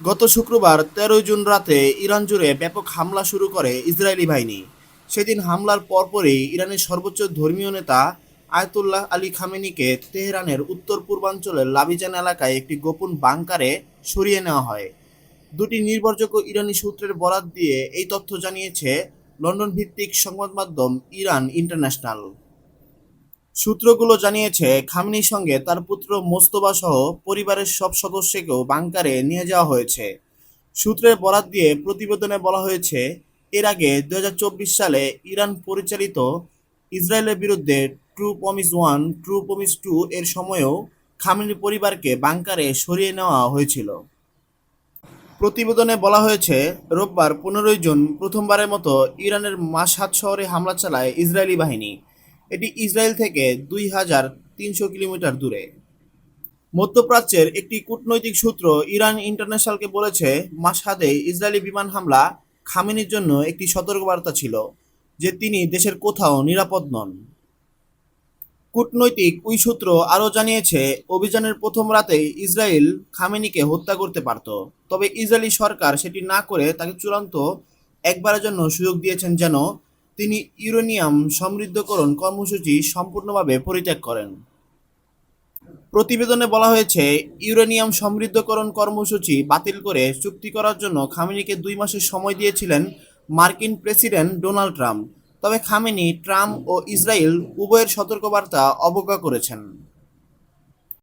গত শুক্রবার তেরোই জুন রাতে ইরান জুড়ে ব্যাপক হামলা শুরু করে ইসরায়েলি বাহিনী। সেদিন হামলার পরপরই ইরানের সর্বোচ্চ ধর্মীয় নেতা আয়তুল্লাহ আলী খামেনিকে তেহরানের উত্তর পূর্বাঞ্চলের লাবিজান এলাকায় একটি গোপন বাংকারে সরিয়ে নেওয়া হয়। দুটি নির্ভরযোগ্য ইরানি সূত্রের বরাত দিয়ে এই তথ্য জানিয়েছে লন্ডন ভিত্তিক সংবাদ মাধ্যম ইরান ইন্টারন্যাশনাল। সূত্রগুলো জানিয়েছে, খামনির সঙ্গে তার পুত্র মোস্তফা সহ পরিবারের সব সদস্যকেও বাংকারে নিয়ে যাওয়া হয়েছে। সূত্রের বরাত দিয়ে প্রতিবেদনে বলা হয়েছে, এর আগে দু হাজার চব্বিশ সালে ইরান পরিচালিত ইসরায়েলের বিরুদ্ধে true promise one true promise two এর সময়েও খামেনি পরিবারকে বাংকারে সরিয়ে নেওয়া হয়েছিল। প্রতিবেদনে বলা হয়েছে, রোববার পনেরোই জুন প্রথমবারের মতো ইরানের মাসহাদ শহরে হামলা চালায় ইসরায়েলি বাহিনী। এটি ইসরায়েল থেকে দুই হাজার তিনশো কিলোমিটার দূরে। মধ্যপ্রাচ্যের একটি কূটনৈতিক সূত্র ইরান ইন্টারন্যাশনালকে বলেছে, মাসহাদে ইসরায়েলি বিমান হামলা খামেনির জন্য একটি সতর্কবার্তা ছিল, যে তিনি দেশের কোথাও নিরাপদ নন। কূটনৈতিক ওই সূত্র আরও জানিয়েছে, অভিযানের প্রথম রাতেই ইসরায়েল খামেনিকে হত্যা করতে পারত, তবে ইসরায়েলি সরকার সেটি না করে তাকে চূড়ান্ত একবারের জন্য সুযোগ দিয়েছেন যেন তিনি ইউরেনিয়াম সমৃদ্ধকরণ কর্মসূচি সম্পূর্ণভাবে পরিত্যাগ করেন। প্রতিবেদনে বলা হয়েছে, ইউরেনিয়াম সমৃদ্ধকরণ কর্মসূচি বাতিল করে চুক্তি করার জন্য খামেনিকে দুই মাসের সময় দিয়েছিলেন মার্কিন প্রেসিডেন্ট ডোনাল্ড ট্রাম্প। তবে খামেনি ট্রাম্প ও ইসরায়েল উভয়ের সতর্কবার্তা অবজ্ঞা করেছেন।